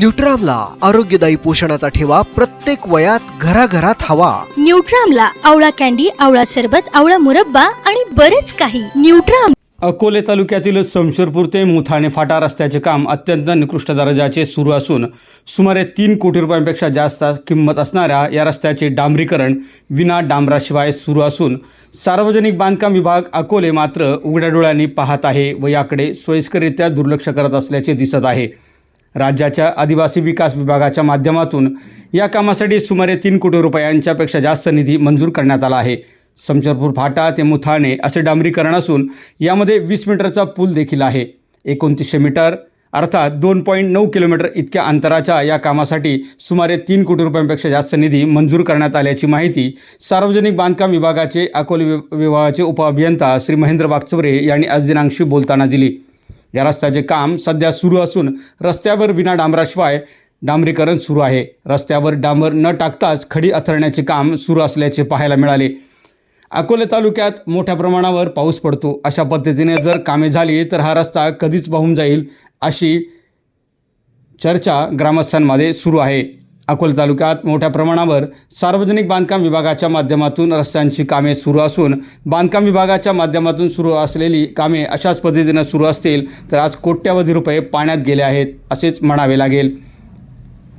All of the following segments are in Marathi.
न्यूट्रामला आरोग्यदायी पोषणाचा ठेवा प्रत्येक वयात घराघरात हवा. न्यूट्रामला आवळा कॅन्डी आवळा सरबत आवळा मुरब्बा आणि बरेच काही. न्यूट्राम अकोले तालुक्यातील समशेरपूर ते मुथाणे फाटा रस्त्याचे काम अत्यंत निकृष्ट दर्जाचे सुरू असून सुमारे तीन कोटी रुपयांपेक्षा जास्त किंमत असणाऱ्या या रस्त्याचे डांबरीकरण विना डांबराशिवाय सुरू असून सार्वजनिक बांधकाम विभाग अकोले मात्र उघड्या डोळ्यांनी पाहत आहे व याकडे सोयीस्कररित्या दुर्लक्ष करत असल्याचे दिसत आहे. राज्याच्या आदिवासी विकास विभागाच्या माध्यमातून या कामासाठी सुमारे तीन कोटी रुपयांच्यापेक्षा जास्त निधी मंजूर करण्यात आला आहे. समचरपूर फाटा ते मुथाणे असे डांबरीकरण असून यामध्ये वीस मीटरचा पूल देखील आहे. एकोणतीसशे मीटर अर्थात दोन पॉईंट नऊ किलोमीटर इतक्या अंतराच्या या कामासाठी सुमारे तीन कोटी रुपयांपेक्षा जास्त निधी मंजूर करण्यात आल्याची माहिती सार्वजनिक बांधकाम विभागाचे अकोले वि- विभागाचे उपअभियंता श्री महेंद्र वागचवरे यांनी आज दिनांकशी बोलताना दिली. या रस्त्याचे काम सध्या सुरू असून रस्त्यावर विना डांबराशिवाय डांबरीकरण सुरू आहे. रस्त्यावर डांबर न टाकताच खडी अथरण्याचे काम सुरू असल्याचे पाहायला मिळाले. अकोले तालुक्यात मोठ्या प्रमाणावर पाऊस पडतो. अशा पद्धतीने जर कामे झाली तर हा रस्ता कधीच वाहून जाईल अशी चर्चा ग्रामस्थांमध्ये सुरू आहे. अकोला तालुक्यात मोठ्या प्रमाणावर सार्वजनिक बांधकाम विभागाच्या माध्यमातून रस्त्यांची कामे सुरू असून बांधकाम विभागाच्या माध्यमातून सुरू असलेली कामे अशाच पद्धतीनं सुरू असतील तर आज कोट्यावधी रुपये पाण्यात गेले आहेत असेच म्हणावे लागेल.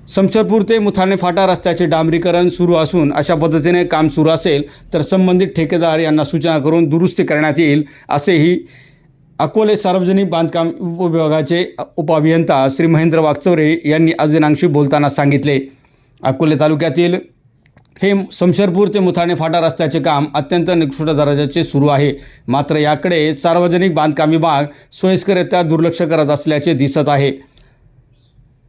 समशरपूर ते मुथाणे फाटा रस्त्याचे डांबरीकरण सुरू असून अशा पद्धतीने काम सुरू असेल तर संबंधित ठेकेदार यांना सूचना करून दुरुस्ती करण्यात येईल असेही अकोले सार्वजनिक बांधकाम उपविभागाचे उपअभियंता श्री महेंद्र वागचौरे यांनी आज दिनांशी बोलताना सांगितले. अकोले तालुक्यातील हे समशेरपूर ते मुथाणे फाटा रस्त्याचे काम अत्यंत निकृष्ट दर्जाचे सुरू आहे. मात्र याकडे सार्वजनिक बांधकाम विभाग सोयीस्कररित्या दुर्लक्ष करत असल्याचे दिसत आहे.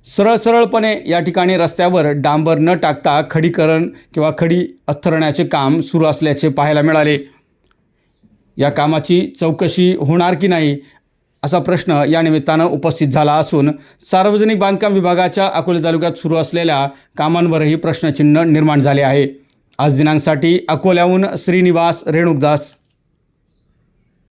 सरळ सरळपणे या ठिकाणी रस्त्यावर डांबर न टाकता खडीकरण किंवा खडी अथरण्याचे काम सुरू असल्याचे पाहायला मिळाले. या कामाची चौकशी होणार की नाही असा प्रश्न या निमित्तानं उपस्थित झाला असून सार्वजनिक बांधकाम विभागाच्या अकोले तालुक्यात सुरू असलेल्या कामांवरही प्रश्नचिन्ह निर्माण झाले आहे. आज दिनांकसाठी अकोल्याहून श्रीनिवास रेणुकदास